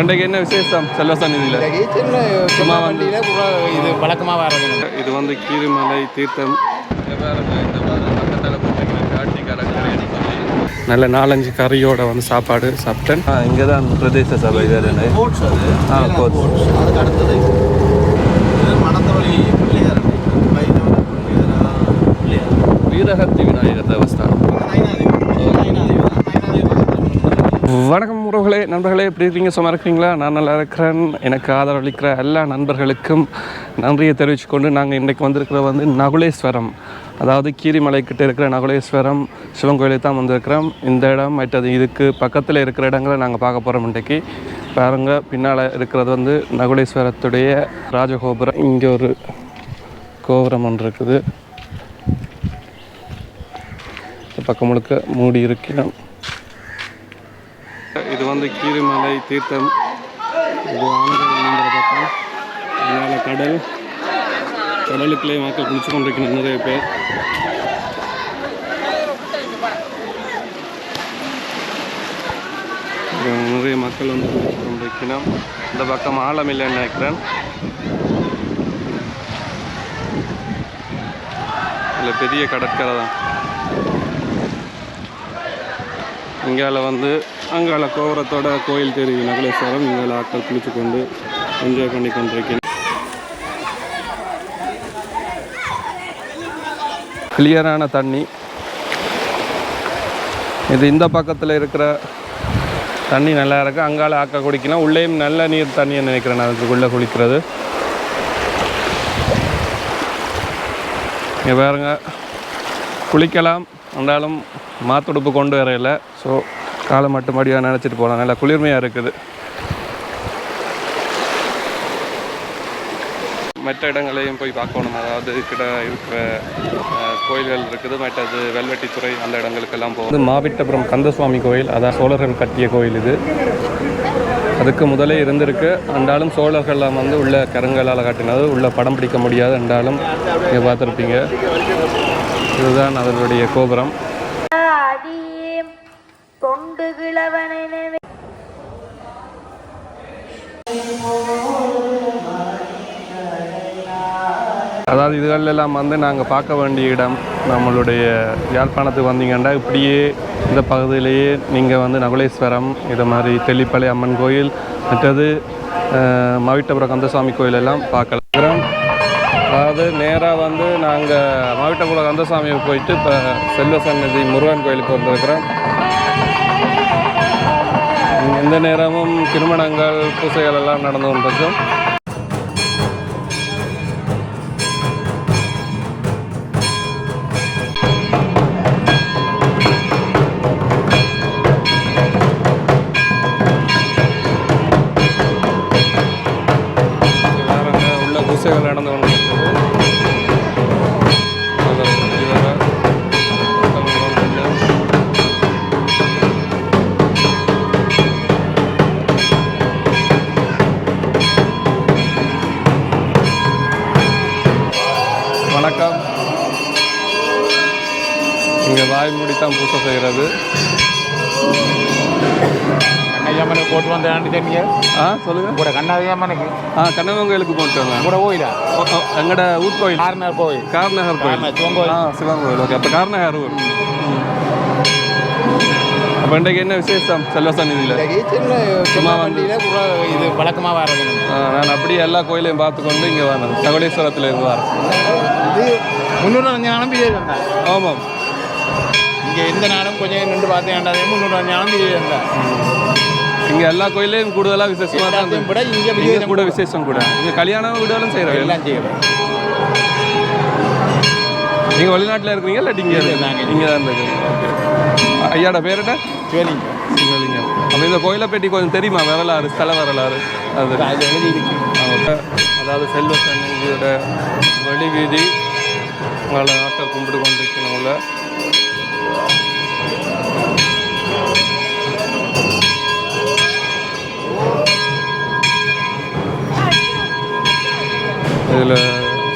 இன்றைக்கு என்ன விசேஷம்? செல்வ சந்நிதியில். இன்றைக்கு சின்ன சும்மா வண்டியில் இது வழக்கமாக வர்றது இது வந்து கீரிமலை தீர்த்தம். நல்ல நாலஞ்சு கறியோட வந்து சாப்பாடு சாப்பிட்டேன். இங்கே தான் பிரதேச சபை ஆ, இது. பிள்ளையார் பிள்ளையார். வீரஹத்தி விநாயகர் தேவஸ்தானம். வணக்கம். உறவுகளே நண்பர்களே எப்படி இருக்கீங்க? சும்மா இருக்கிறீங்களா? நான் நல்லா இருக்கிறேன். எனக்கு ஆதரவளிக்கிற எல்லா நண்பர்களுக்கும் நன்றியை தெரிவித்துக்கொண்டு நாங்கள் இன்றைக்கு வந்திருக்கிற வந்து நகுலேஸ்வரம். அதாவது கீரிமலை கிட்டே இருக்கிற நகுலேஸ்வரம் சிவன் கோயிலுக்கு தான் வந்திருக்கிறோம். இந்த இடம் மற்றது இதுக்கு பக்கத்தில் இருக்கிற இடங்களை நாங்கள் பார்க்க போகிறோம் இன்றைக்கு. பாருங்க பின்னால் இருக்கிறது வந்து நகுலேஸ்வரத்துடைய ராஜகோபுரம். இங்கே ஒரு கோபுரம் ஒன்று இருக்குது. இந்த பக்கம் முழுக்க மூடி இருக்கிறோம் இது வந்து கீரிமலை தீர்த்தம். இது ஆந்திர பக்கம். அதனால் கடல். கடலுக்குள்ளே மக்கள் குளிச்சு கொண்டிருக்கணும் நிறைய பேர். நிறைய மக்கள் வந்து குளிச்சு கொண்டிருக்கணும் இந்த பக்கம் ஆழம் இல்லைன்னு நினைக்கிறேன். இல்லை பெரிய கடற்கரை தான். இங்கால வந்து அங்கால கோபுரத்தோட கோயில் தெரு நகலேஸ்வரம் இங்கே ஆட்கள் குளிச்சு கொண்டு என்ஜாய் பண்ணி கொண்டிருக்கேன் கிளியரான தண்ணி. இது இந்த பக்கத்தில் இருக்கிற தண்ணி நல்லா இருக்குது அங்கால ஆக்க குடிக்கலாம் உள்ளேயும் நல்ல நீர் தண்ணியை நினைக்கிறேன் நான்? அதுக்குள்ளே குளிக்கிறது. இங்கே பாருங்க. குளிக்கலாம். இருந்தாலும் மாத்துடுப்பு கொண்டு வரையில. ஸோ காலை மட்டும் மடியாக நினச்சிட்டு போகலாம் நல்லா குளிர்மையாக இருக்குது. மற்ற இடங்களையும் போய் பார்க்கணும். அதாவது கிட்ட இருக்கிற கோயில்கள் இருக்குது. மற்றது வெல்வெட்டித்துறை அந்த இடங்களுக்கெல்லாம் போகும் மாவிட்டபுரம் கந்தசுவாமி கோயில். அதான் சோழர்கள் கட்டிய கோயில் இது. அதுக்கு முதலே இருந்திருக்கு. அன்றாலும் சோழர்கள்லாம் வந்து உள்ள கரங்களால் காட்டினது. உள்ள படம் பிடிக்க முடியாது என்றாலும் நீங்கள் பார்த்துருப்பீங்க. இதுதான் அதனுடைய கோபுரம். அதாவது இதுகளெல்லாம் வந்து நாங்கள் பார்க்க வேண்டிய இடம் நம்மளுடைய யாழ்ப்பாணத்துக்கு வந்தீங்கன்னா இப்படியே இந்த பகுதியிலேயே நீங்கள் வந்து நகுலேஸ்வரம் இது மாதிரி தெல்லிப்பளை அம்மன் கோயில் மற்றது மாவிட்டபுரம் கந்தசாமி கோயில் எல்லாம் பார்க்கலாம் அதாவது நேராக வந்து நாங்கள் மாவிட்டபுரம் கந்தசாமியை போயிட்டு இப்போ செல்வ சன்னதி முருகன் கோயிலுக்கு வந்திருக்கிறோம். எந்த நேரமும் திருமணங்கள் பூசைகள் எல்லாம் நடந்து கொண்டிருக்கும். ஆ சொல்லுங்கள் கூட கண்ணாதியாமனுக்கு ஆ கண்ணவன் கோயிலுக்கு போயிட்டு வந்தேன் கூட போயிடா எங்கட ஊர் கோயில். கார்நகர் கோயில். கார்நகர், கோயில். ஆ சிவன் கோயில். ஓகே அப்போ கார்நகர் ஊர். அப்போ இன்றைக்கு என்ன விசேஷம் செல்வ சந்நிதியில்? இன்றைக்கு சின்ன சும்மா வந்து- இது வழக்கமாக வர்றது நான் அப்படியே எல்லா கோயிலையும் பார்த்துக்கொண்டு இங்கே வரேன். சகடேஸ்வரத்தில் இருந்து வரேன். இது முந்நூறு அஞ்சு நாளும் பிஜே வந்தேன் ஆமாம் இங்கே எந்த நாளும் கொஞ்சம் நின்று பார்த்தேன் முந்நூறு அஞ்சு நாளும் பிஜே வந்தேன் இங்கே எல்லா கோயிலையும் கூடுதலாக விசேஷமாக தான் விட இங்கே இங்கே கூட விசேஷம் கூட. இங்கே கல்யாண வீடுகளும் செய்கிறோம் எல்லாம் செய்யறேன் நீங்கள் வெளிநாட்டில் இருக்கிறீங்க இல்லாட்டி இங்கே நாங்க இங்கே தான் இருக்கிறீங்க ஐயாட பேருட்ட சிவலிங்க சிவலிங்கம். அப்போ இந்த கோயிலை பற்றி கொஞ்சம் தெரியுமா? வரலாறு ஸ்தல வரலாறு? அது. அதாவது செல்வ சன்னதியோட வெளி வீதி. உங்களை ஆட்கள் கும்பிட்டு கொண்டிருக்கணும்ல இதில்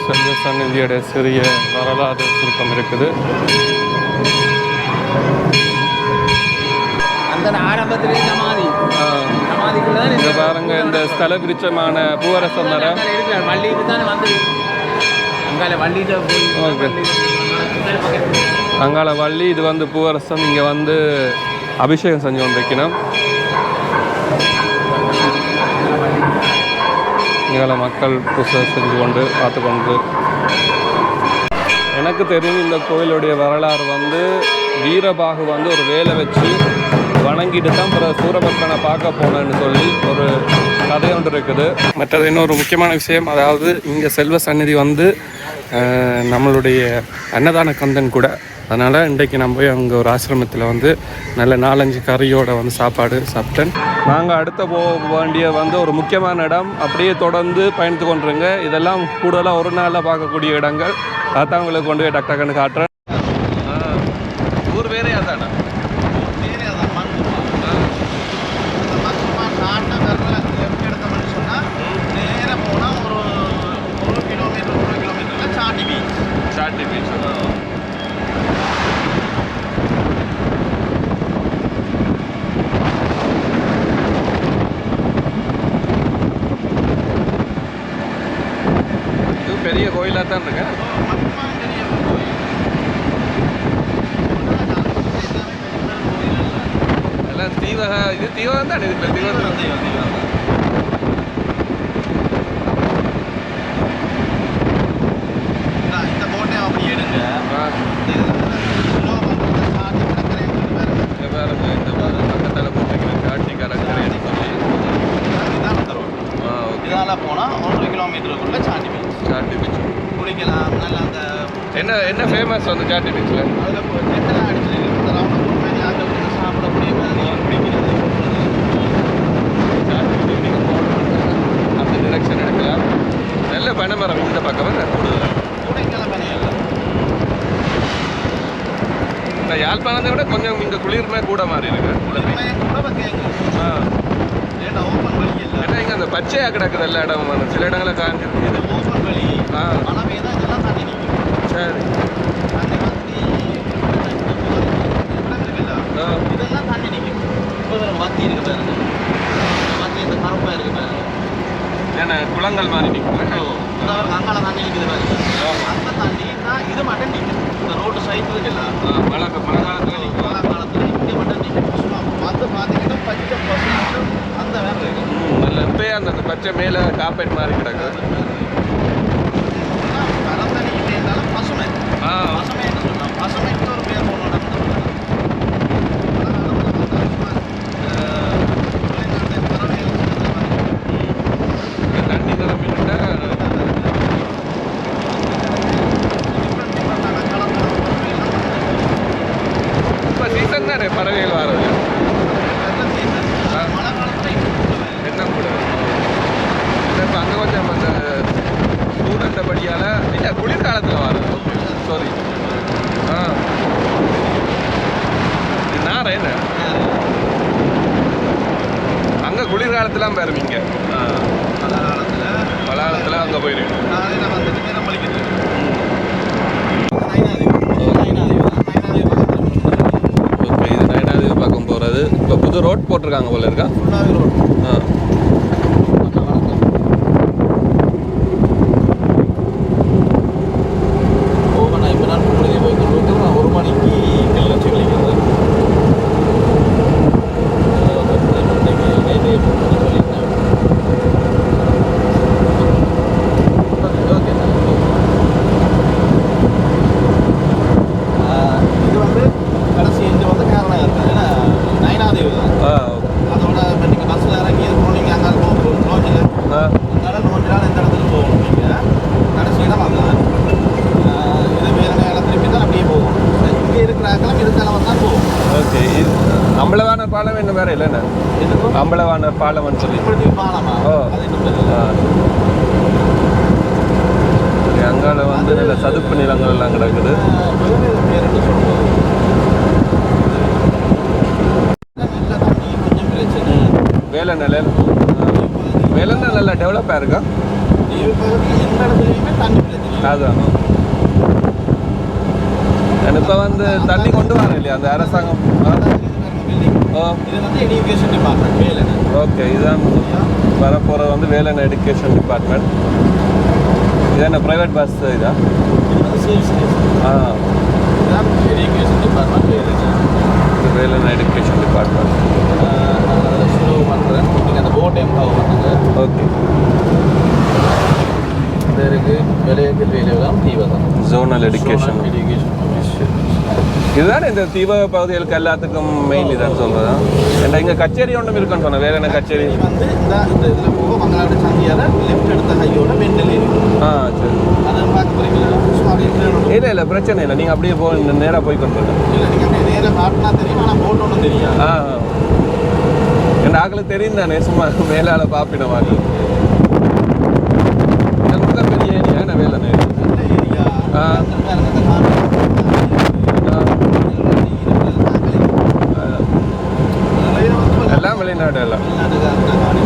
செல்வ சன்னதியோட சிறிய வரலாறு சுருக்கம் இருக்குது. இங்க பாருங்க இந்த ஸ்தல விருட்சமான பூவரச மரம் ஓகே. அங்கால வள்ளி இது வந்து பூவரசம் இங்கே வந்து அபிஷேகம் செஞ்சு வந்திருக்கணும். இங்கால மக்கள் புதுசாக செஞ்சு கொண்டு பார்த்து கொண்டு எனக்கு தெரியும் இந்த கோயிலுடைய வரலாறு வந்து வீரபாகு வந்து ஒரு வேலை வச்சு வணங்கிட்டு தான் பிற சூரபத்மனை பார்க்க போனேன்னு சொல்லி ஒரு கதை ஒன்று இருக்குது. மற்றது இன்னொரு முக்கியமான விஷயம் அதாவது இங்கே செல்வ சந்நிதி வந்து நம்மளுடைய அன்னதான கந்தன் கூட. அதனால் இன்றைக்கு நான் போய் அங்கே ஒரு ஆசிரமத்தில் வந்து நல்ல நாலஞ்சு கறியோட வந்து சாப்பாடு சாப்பிட்டேன். நாங்கள் அடுத்த போக வேண்டிய வந்து ஒரு முக்கியமான இடம். அப்படியே தொடர்ந்து பயணித்து கொண்டிருங்க. இதெல்லாம் கூடுதலாக ஒரு நாளில் பார்க்கக்கூடிய இடங்கள். அதான் உங்களுக்கு கொண்டு போய் டக்டக்கன்னு காட்டுறேன். ஊர் வேறே அதானே பெரிய இருக்கு எல்லாம் தீவக இது தீவகம் தான் இது தீவகம் இந்த போட்டை அப்படி எடுங்க இங்க பாருங்க இந்த பாருங்க பக்கத்தில் போட்டுக்கிற காட்சி கடற்கரைன்னு சொல்லி ஆ ஓகே இதால போனா ஒன்றரை கிலோமீட்டருக்குள்ள சாண்டி பீச் சாட்டி பீச் குளிக்கலாம் நல்லா அந்த என்ன என்ன ஃபேமஸ் வந்து சாட்டி பீச்சில் அதுல நெட்டெல்லாம் அடிச்சிருக்கு இந்த ரவுண்ட் போட்டு அந்த வந்து சாப்பிடக்கூடிய மாதிரி குடிக்கிறது அந்த டிரெக்ஷன் எடுக்கலாம் நல்ல பனைமரம் இந்த பக்கம் என்ன கூடுதல் கூடைக்கெல்லாம் பனியல்ல இந்த யாழ்ப்பாணத்தை விட கொஞ்சம் இங்கே குளிர்மை கூட மாதிரி இருக்கு குளிர்மையை கூட வைக்கங்க ஆ ஏன்னா ஓப்பன் வழி இல்லை ஏன்னா இங்கே அந்த பச்சையாக கிடக்குது எல்லா இடமும் சில இடங்களில் காஞ்சிருக்கு. ஆ. சரி. இதெல்லாம் தண்ணி நிற்கும் மத்தி இருக்கு பாருங்க மத்தி இந்த கருப்பா இருக்கு பாருங்க ஏன்னா குளங்கள் மாதிரி நிற்கும் அங்கால தண்ணி நிற்குது பாருங்க அந்த தண்ணி தான் இது மட்டும் நிற்கும் இந்த ரோட்டு சைடு இருக்குல்ல. மழை மழை காலத்தில் நிற்கும் மழை காலத்துல இங்கே மட்டும் நிற்கும் வந்து பார்த்தீங்கன்னா பச்சை பசங்க இப்பயே அந்த பச்சை மேலே காப்பேட் மாதிரி கிடக்கு. ஆ பசுமை என்ன சொல்லலாம் பசுமைக்கு ஒரு பேர் ஒன்று நடந்தது இந்த தண்ணி நிரம்பிட்டா இப்போ சீசன் தானே பறவைகள் வர்றது என்ன கூட இப்போ அங்கே கொஞ்சம் அந்த சூடண்டபடியால் இல்லை குளிர்காலத்தில் வரும் சாரி ஆ இது நார என்ன அங்கே குளிர்காலத்துலாம் பாருவீங்க ஆ மலையாளத்தில் அங்கே போயிருக்கு ஓகே இது நயனாதேவி பக்கம் போகிறது இப்போ புது ரோட் போட்டிருக்காங்க போல இருக்கா? ஆ ஒரு மணிக்கு கிளிநொச்சி கழிக்கிறது இது வந்து கடைசி இங்கே வந்து காரணம் ஏன்னா நயனாதேவி தான் ஆ அதோட இப்போ நீங்கள் பஸ்ஸில் இறங்கி இது போனீங்க அங்கே போகும் நோஞ்சில் ஆ அதனால நோஞ்சினால் இந்த இடத்துக்கு போகணும் நீங்கள் கடைசி இடம் அதுதான் ஆஹ் இது வேறு நேரம் திருப்பி தான் அப்படியே போகும் இங்கே இருக்கிற கிளம்பி இதுக்கால தான் போகும் ஓகே இது அம்பளவான பாலம் என்ன வேற இல்லைண்ணே இதுக்கும் அம்பளவான பாலம்னு சொல்லி இப்படி பாலமா ஓ. அது இன்னும் தெரியல. ஆ. இங்க அங்கால வந்து நல்ல சதுப்பு நிலங்கள் எல்லாம் கிடக்குது ஆஹ் வேறு பேர் என்ன சொல்றது நல்ல தண்ணி கொஞ்சம் பிரச்சனை வேலை நிலையில் வேலை நல்லா டெவலப்பாக இருக்கா? தண்ணி பிரச்சனை அதான் இப்போ வந்து தண்ணி கொண்டு வர இல்லையா? அந்த அரசாங்கம். ஓ இது வந்து எஜுகேஷன் டிபார்ட்மெண்ட் வேலை ஓகே இதுதான் வரப்போகிறது வந்து வேலன் எடுகேஷன் டிபார்ட்மெண்ட் இது என்ன ப்ரைவேட் பஸ் இதா இது? வந்து சேல்ஸ் ஆ. இதுதான் எஜுகேஷன் டிபார்ட்மெண்ட் வேலை இது வேலன் எடுகேஷன் டிபார்ட்மெண்ட் ஸ்லோ பண்ணுறேன் போட்டையும் கவர் பண்ணுங்க ஓகே. இது இருக்குது விலையத்தில் வேலை தான் தீவகம் ஜோனல் எடுகேஷன் எஜுகேஷன் இதுதான் இந்த தீப பகுதிகளுக்கு எல்லாத்துக்கும் மெயின் இதான் ஏன்டா இங்கே கச்சேரி ஒன்றும் இருக்குன்னு சொன்னேன். வேற என்ன கச்சேரி? வந்து இந்த இந்த இதில் போக மங்களாட்டு சந்தியால் லெஃப்ட் எடுத்த கையோட மெண்டல் ஆ சரி. அதை பார்க்க எப்படி இல்லை இல்லை பிரச்சனை இல்லை. நீங்கள் அப்படியே போ நேராக போய் கொண்டு. இல்லை நீங்கள் நேராக காட்டினா தெரியும் ஆனால் போட் ஒன்றும் தெரியாது ஆ. ஆ. என் ஆக்களுக்கு தெரியும் தானே சும்மா மேலால பாப்பின நல்ல பெரிய ஏரியா என்ன வேலை ஆ. அந்த எல்லாம் வெளிநாடு எல்லாம் வெளிநாட்டுக்காரங்க காணி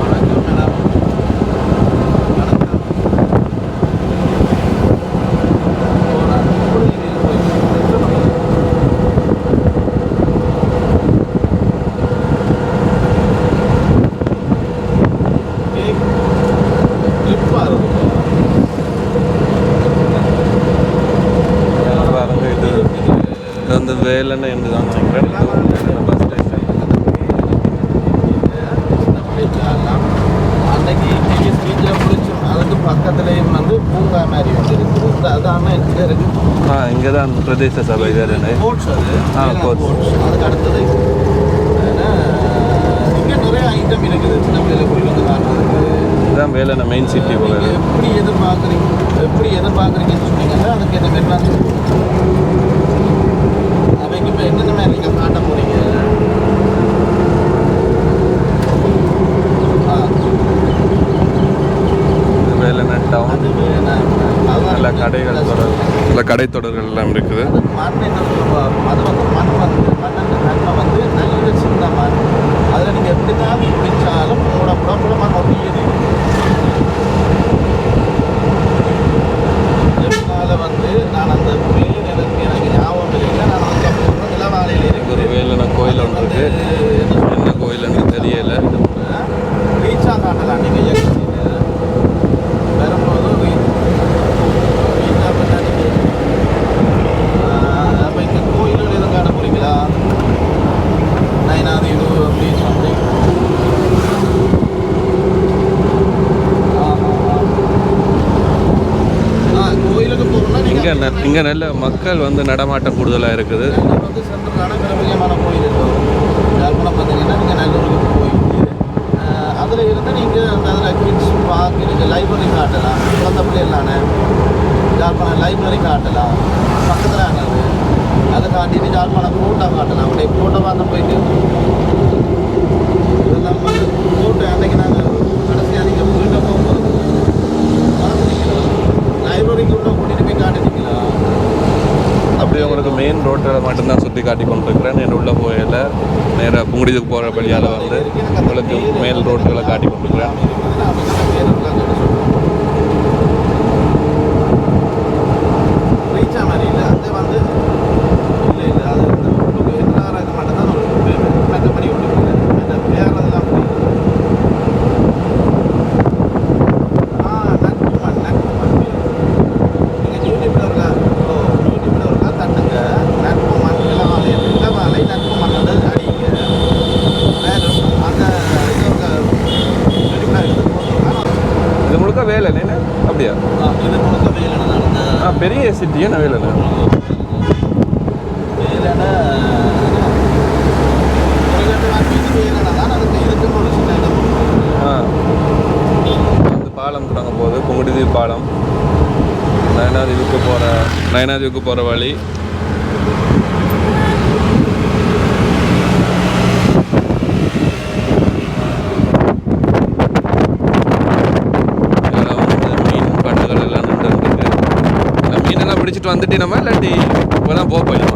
வணக்கம் மேடம் வணக்கம் போலாம். புரியுது, புரியுது. கேக் கிளிப்பா இருக்கும் பாருங்க இது இது வந்து வேலைன்னு என்று தான் நினைக்கிறேன் பஸ் ஸ்டேஷன் அன்னைக்கு ஸ்பீச்சில் முடிச்சோம் அதுக்கு பக்கத்துலேயும் வந்து பூங்கா மாதிரி வந்து இருக்குது. இந்த அதாம எங்கே இருக்கு. ஆ இங்கே தான் பிரதேச சபை வேறு அது. ஆ. ஸ்போர்ட்ஸ் அதுக்கு அடுத்தது இங்கே நிறைய ஐட்டம் இருக்குது சின்ன பிள்ளைல போய் வந்து காட்டுறதுக்கு இதுதான் வேலைன மெயின் சிட்டி போல நீங்க இருக்கு. எப்படி எதிர்பார்க்குறீங்க எப்படி எதிர்பார்க்குறீங்கன்னு சொன்னீங்கன்னா அதுக்கு என்ன மெட்ராஸ் அவங்க இப்போ என்னென்ன மாதிரி நீங்கள் காட்ட போறீங்க ஆ, இது வேலைன டவுன் அது வேணாம். அதான் நல்ல கடைகள் தொடர் நல்ல கடை தொடர்கள் எல்லாம் இருக்குது அது மண் என்ன சொல்லுவோம் அது வந்து மண் வந்து மண்ணு நன்மை வந்து நல்ல சின்ன மண் அதில் நீங்கள் எப்படி தான் பிடிச்சாலும் மூட மூட மூட மண் ஒட்டியது இதனால வந்து நான் அந்த பேர் எனக்கு எனக்கு ஞாபகம் இல்லை நான் வந்து அப்போ நிலவாலையில் இங்க ஒரு வேலைன கோயில் ஒன்று இருக்கு என்ன கோயில்னு தெரியல ரீச்சா காட்டலாம் நீங்கள் எக்ஸில் வரும்போது ரீச்சா பண்ணால் அப்போ இங்கே கோயில்கள் எதுவும் காட்ட போகிறீங்களா நயனாதி இது அப்படி சம்திங் கோயிலுக்கு போகணும்னா இங்கே நல்ல மக்கள் வந்து நடமாட்டம் கூடுதலாக இருக்குது. நல்லூர் வந்து சென்ட்ரலான பிரபலியமான கோயில் இருக்கும். யாழ்ப்பாணம் பார்த்தீங்கன்னா நீங்கள் நல்லூருக்கு போயிட்டு அதில் இருந்து நீங்கள் அந்த அதில் கிட்ஸ் பார்க் இருக்குது லைப்ரரி காட்டலாம். குழந்தை பிள்ளைகளான யாழ்ப்பாணம் லைப்ரரி காட்டலாம். பக்கத்தில் ஆனது அதை காட்டிட்டு யாழ்ப்பாணம் கோட்டை காட்டலாம். அப்படியே கோட்டை பார்த்து போயிட்டு. இதெல்லாம் வந்து கோட்டை அன்னைக்கு நாங்கள் கடைசியாக அன்றைக்கி போயிட்டு போகும்போது லைப்ரரிக்கு உள்ள கூட்டிகிட்டு போய் காட்டுனீங்களா? அப்படியே உங்களுக்கு மெயின் ரோட்டில் மட்டும்தான் சுற்றி காட்டி கொண்டிருக்கிறேன். நேரம் உள்ள போயில நேராக புங்குடிதுக்கு போகிற வழியால் வந்து உங்களுக்கு மேல் ரோட்டுகளை காட்டி கொண்டிருக்கிறேன் ரீச்சா மாதிரி இல்லை அது வந்து இல்லை இல்லை அது வந்து உங்களுக்கு எல்லாரும் இது மட்டும் தான் உங்களுக்கு மற்றபடி ஒன்றும் இல்லை இந்த விளையாடுறதுலாம் அப்படி ஆ நட்பு மண் நட்பு மண் நீங்கள் யூடியூப்பில் இருக்கா ஓ யூடியூப்பில் இருக்கா தட்டுங்க நட்பு மண் இளவாலை இளவாலை நட்பு மண் வந்து அடிங்க மேலும் அந்த இது ஒரு யூடியூப்பில் எடுத்து போட்டோம்னா இது முழுக்க வேலை என்ன அப்படியா ஆ, இது முழுக்க வேலை நடந்த ஆ பெரிய சிட்டி என்ன வேலை வேலைன்னா ஒரு ரெண்டு நாள் வீட்டு வேலைனா தான் அதுக்கு இதுக்கு ஒரு சின்ன இடம் ஆ. வந்து பாலம் தொடங்க போகுது. புங்குடிதீவு பாலம். நயனாதீவுக்கு போகிற நயனாதீவுக்கு போகிற வழி. తినమా ఇలాంటి పొలం పోపోయినా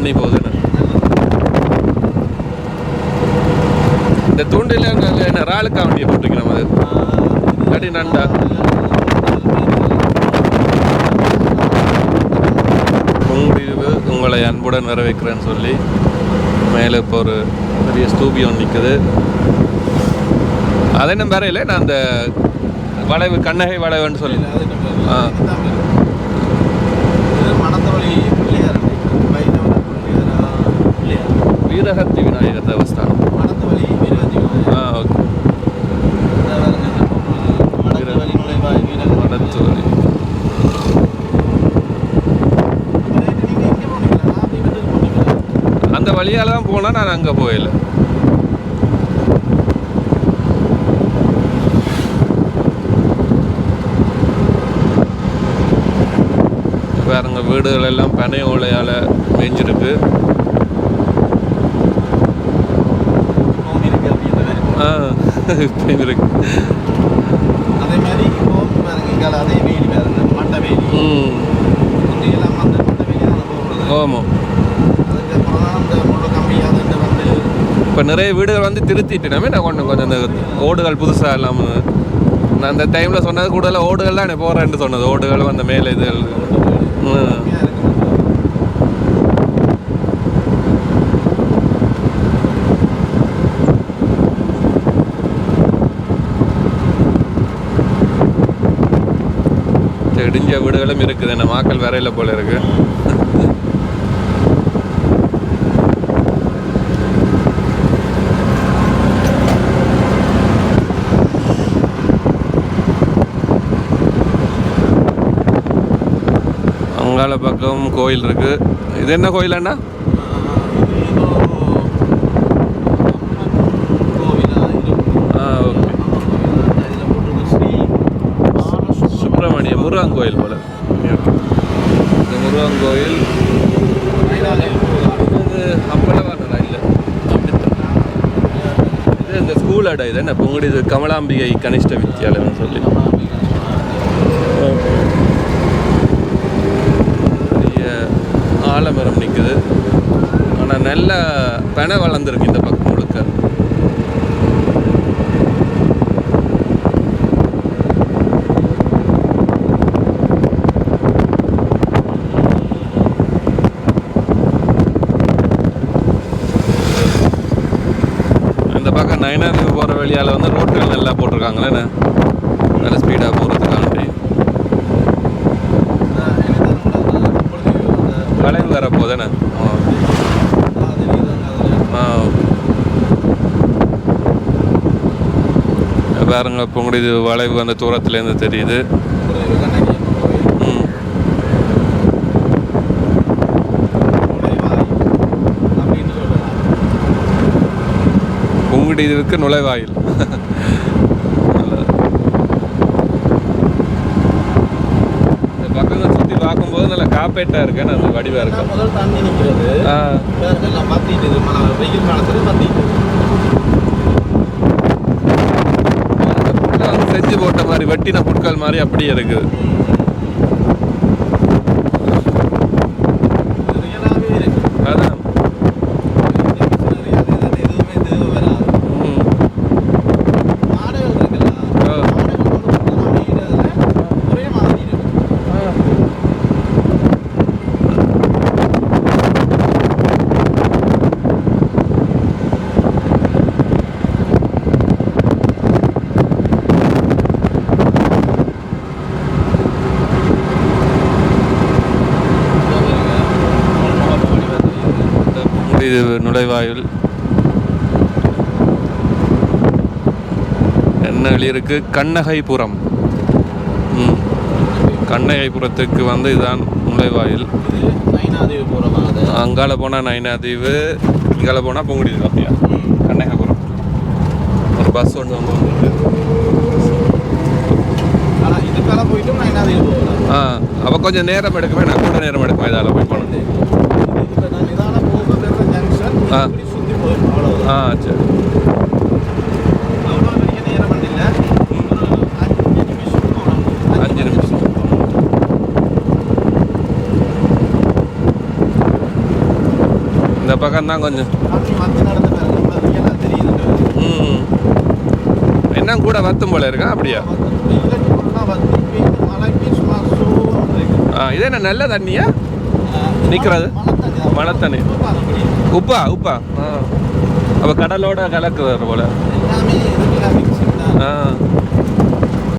தண்ணி போகுதுன்னு. இந்த தூண்டில் என்ன ராளுக்கா வண்டியை போட்டுக்கிறோம் அது. இல்லாட்டி நண்டா. முடிவு உங்களை அன்புடன் வரவேற்கிறேன்னு சொல்லி மேலே இப்போ ஒரு பெரிய ஸ்தூபியம் நிற்குது அது வேற இல்லை நான் அந்த வளைவு கண்ணகை வளைவுன்னு சொல்லி. ஆ. மணத்தவழி வீரஹத்தி விநாயகர் தேவஸ்தானம் ஆ ஓகே வீரகத்தி போனீங்களா அந்த வழியால தான் போனால் நான் அங்கே போயில பாருங்க வீடுகள் எல்லாம் பனை ஓலையால் மேய்ஞ்சிருக்கு போன் இருக்கு ஆ மேய்ஞ்சிருக்கு அதே மாதிரி பாருங்க அதே வேலி பாருங்க மட்டை வேலி முந்தையெல்லாம் அந்த மட்டை வேலி தான் போகிறது ஆமாம் அதுக்கப்புறம் தான் அந்த முள்ளு கம்பி அதுட்டு வந்து இப்போ நிறைய வீடுகள் வந்து திருத்திட்டுனாமே நான் கொஞ்சம் கொஞ்சம் இந்த ஓடுகள் புதுசாக இல்லாமல் நான் அந்த டைமில் சொன்னது கூடுதலாக ஓடுகள் தான் எனக்கு போகிறேன்னு சொன்னது ஓடுகள் அந்த மேலே இதுகள் இடிஞ்ச வீடுகளும் இருக்குது. என்ன மாக்கள் வரையில போல இருக்கு. அங்கால பக்கம் கோயில் இருக்கு. இது என்ன கோயில் அண்ணா ஆ ஓகே சுப்பிரமணிய முருகன் கோயில் போல. இந்த முருகன் கோயில் இது அப்பளவானடா இல்லை. இது இந்த ஸ்கூல் அடை இது என்ன? பொங்கடி இது கமலாம்பிகை கனிஷ்ட வித்யாலயம்னு சொல்லி. ஆலமரம் நிற்குது ஆனால் நல்ல பெண வளர்ந்துருக்கு இந்த பக்கம் முழுக்க இந்த பக்கம் நயனாதேவி போகிற வழியால் வந்து ரோட்டுகள் நல்லா போட்டிருக்காங்களே என்ன? நல்ல ஸ்பீடாக போகிறதுக்காண்டி வளைவு வர ஆ பாருங்க இப்போ இது வளைவு அந்த தூரத்துலேருந்து தெரியுது ம் இதுக்கு நுழைவாயில். இந்த பக்கம் சுற்றி பார்க்கும்போது நல்ல காப்பேட்டாக இருக்கு அந்த வடிவாக இருக்கும் முதல் தண்ணி நிற்கிறது மாற்றிட்டு வெயில் காலத்தில் மாற்றிட்டு செஞ்சு போட்ட மாதிரி வெட்டின புட்கள் மாதிரி அப்படியே இருக்குது ரியலாகவே இருக்கு அதான் எதுவுமே இது வராது ம் ஆடைகள் இருக்குல்ல ஆ. ஆடைகள் வந்து பார்த்தா மீனதுல ஒரே மாதிரி இருக்கு இது நுழைவாயில். என்ன எழுதியிருக்கு கண்ணகைபுரம். கண்ணகைபுரத்துக்கு வந்து இதுதான் நுழைவாயில். அங்கால போனால் நைனாதீவு இங்கால போனால் பொங்குடி அப்படியா கண்ணகைபுரம். ஒரு பஸ் ஒன்று வந்து ஆ அப்போ கொஞ்சம் நேரம் எடுக்குமே நான் கூட நேரம் எடுக்கும் இதால் போய் போனது ஆ. ஆ சரி. அஞ்சு நிமிஷம். இந்த பக்கம் தான் கொஞ்சம். ம். என்ன கூட வத்தும் போல இருக்கா? அப்படியா? ஆ இது என்ன நல்ல தண்ணியா? நிற்கிறது மழை தண்ணீர் உப்பா உப்பா. ஆ. அப்போ கடலோட கலக்குது போல். ஆ.